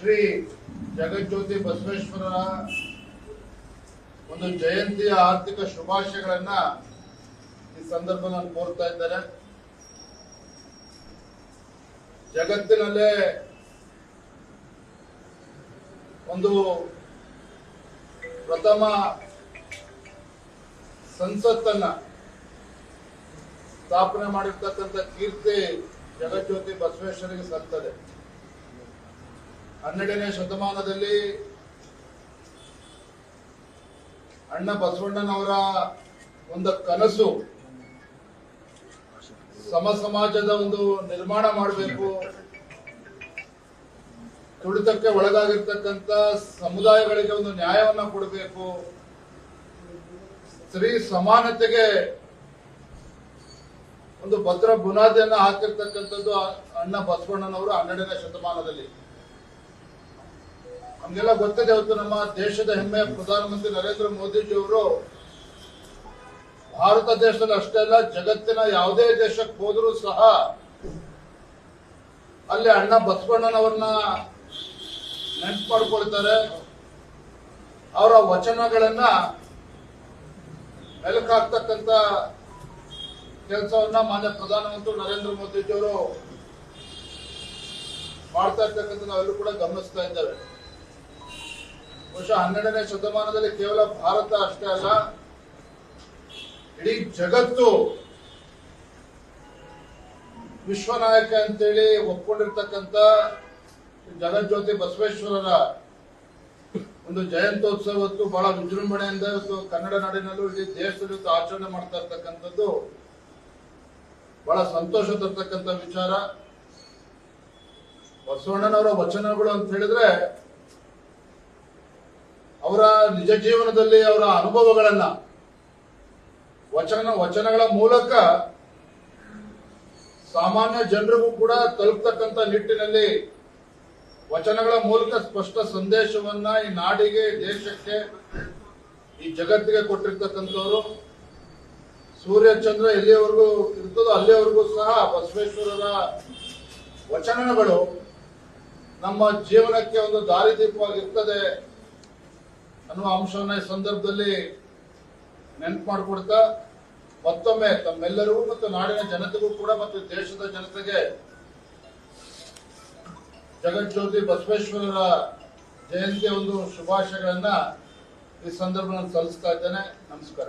ಶ್ರೀ ಜಗಜ್ಯೋತಿ ಬಸವೇಶ್ವರರ ಒಂದು ಜಯಂತಿಯ ಆರ್ಥಿಕ ಶುಭಾಶಯಗಳನ್ನ ಈ ಸಂದರ್ಭದಲ್ಲಿ ಕೋರ್ತಾ ಇದ್ದಾರೆ. ಜಗತ್ತಿನಲ್ಲೇ ಒಂದು ಪ್ರಥಮ ಸಂಸತ್ತನ್ನ ಸ್ಥಾಪನೆ ಮಾಡಿರ್ತಕ್ಕಂಥ ಕೀರ್ತಿ ಜಗಜ್ಯೋತಿ ಬಸವೇಶ್ವರಿಗೆ ಸಲ್ತದೆ. ಹನ್ನೆರಡನೇ ಶತಮಾನದಲ್ಲಿ ಅಣ್ಣ ಬಸವಣ್ಣನವರ ಒಂದು ಕನಸು ಸಮ ಸಮಾಜದ ಒಂದು ನಿರ್ಮಾಣ ಮಾಡಬೇಕು. ತುಳಿತಕ್ಕೆ ಒಳಗಾಗಿರ್ತಕ್ಕಂಥ ಸಮುದಾಯಗಳಿಗೆ ಒಂದು ನ್ಯಾಯವನ್ನ ಕೊಡಬೇಕು. ಸ್ತ್ರೀ ಸಮಾನತೆಗೆ ಒಂದು ಭದ್ರ ಬುನಾದಿಯನ್ನ ಹಾಕಿರ್ತಕ್ಕಂಥದ್ದು ಅಣ್ಣ ಬಸವಣ್ಣನವರು ಹನ್ನೆರಡನೇ ಶತಮಾನದಲ್ಲಿ. ನಮ್ಗೆಲ್ಲ ಗೊತ್ತದೆ ಇವತ್ತು ನಮ್ಮ ದೇಶದ ಹೆಮ್ಮೆಯ ಪ್ರಧಾನಮಂತ್ರಿ ನರೇಂದ್ರ ಮೋದಿಜಿ ಅವರು ಭಾರತ ದೇಶದಲ್ಲಿ ಅಷ್ಟೇ ಅಲ್ಲ, ಜಗತ್ತಿನ ಯಾವುದೇ ದೇಶಕ್ಕೆ ಹೋದರೂ ಸಹ ಅಲ್ಲಿ ಅಣ್ಣ ಬಸವಣ್ಣನವ್ರನ್ನ ನೆನ್ಪು ಮಾಡ್ಕೊಳ್ತಾರೆ ಅವರ ವಚನಗಳನ್ನ ಮೆಲುಕಾಗ್ತಕ್ಕಂಥ ಕೆಲಸವನ್ನ ಮಾನ್ಯ ಪ್ರಧಾನಮಂತ್ರಿ ನರೇಂದ್ರ ಮೋದಿಜಿಯವರು ಮಾಡ್ತಾ ಇರ್ತಕ್ಕಂಥ ನಾವೆಲ್ಲರೂ ಕೂಡ ಗಮನಿಸ್ತಾ ಇದ್ದೇವೆ. ಬಹುಶಃ ಹನ್ನೆರಡನೇ ಶತಮಾನದಲ್ಲಿ ಕೇವಲ ಭಾರತ ಅಷ್ಟೇ ಅಲ್ಲ, ಇಡೀ ಜಗತ್ತು ವಿಶ್ವನಾಯಕ ಅಂತೇಳಿ ಒಪ್ಕೊಂಡಿರ್ತಕ್ಕಂಥ ಜಗಜ್ಯೋತಿ ಬಸವೇಶ್ವರರ ಒಂದು ಜಯಂತ್ಯೋತ್ಸವತ್ತು ಬಹಳ ವಿಜೃಂಭಣೆಯಿಂದ ಕನ್ನಡ ನಾಡಿನಲ್ಲೂ ಇಡೀ ದೇಶದಲ್ಲಿ ಆಚರಣೆ ಮಾಡ್ತಾ ಇರ್ತಕ್ಕಂಥದ್ದು ಬಹಳ ಸಂತೋಷ ತರ್ತಕ್ಕಂಥ ವಿಚಾರ. ಬಸವಣ್ಣನವರ ವಚನಗಳು ಅಂತ ಹೇಳಿದ್ರೆ ಅವರ ನಿಜ ಜೀವನದಲ್ಲಿ ಅವರ ಅನುಭವಗಳನ್ನ, ವಚನ, ವಚನಗಳ ಮೂಲಕ ಸಾಮಾನ್ಯ ಜನರಿಗೂ ಕೂಡ ತಲುಪ್ತಕ್ಕಂತ ನಿಟ್ಟಿನಲ್ಲಿ ವಚನಗಳ ಮೂಲಕ ಸ್ಪಷ್ಟ ಸಂದೇಶವನ್ನ ಈ ನಾಡಿಗೆ, ದೇಶಕ್ಕೆ, ಈ ಜಗತ್ತಿಗೆ ಕೊಟ್ಟಿರ್ತಕ್ಕಂಥವ್ರು. ಸೂರ್ಯ, ಚಂದ್ರ ಎಲ್ಲಿಯವರೆಗೂ ಇರ್ತದೋ ಅಲ್ಲಿಯವರೆಗೂ ಸಹ ಬಸವೇಶ್ವರರ ವಚನಗಳು ನಮ್ಮ ಜೀವನಕ್ಕೆ ಒಂದು ದಾರಿದೀಪವಾಗಿರ್ತದೆ. ಅನ್ನುವ ಅಂಶವನ್ನ ಈ ಸಂದರ್ಭದಲ್ಲಿ ನೆನಪು ಮಾಡಿಕೊಡ್ತಾ, ಮತ್ತೊಮ್ಮೆ ತಮ್ಮೆಲ್ಲರಿಗೂ ಮತ್ತು ನಾಡಿನ ಜನತೆಗೂ ಕೂಡ ಮತ್ತು ದೇಶದ ಜನತೆಗೆ ಜಗಜ್ಯೋತಿ ಬಸವೇಶ್ವರರ ಜಯಂತಿಯ ಒಂದು ಶುಭಾಶಯಗಳನ್ನ ಈ ಸಂದರ್ಭದಲ್ಲಿ ಸಲ್ಲಿಸ್ತಾ ಇದ್ದೇನೆ. ನಮಸ್ಕಾರ.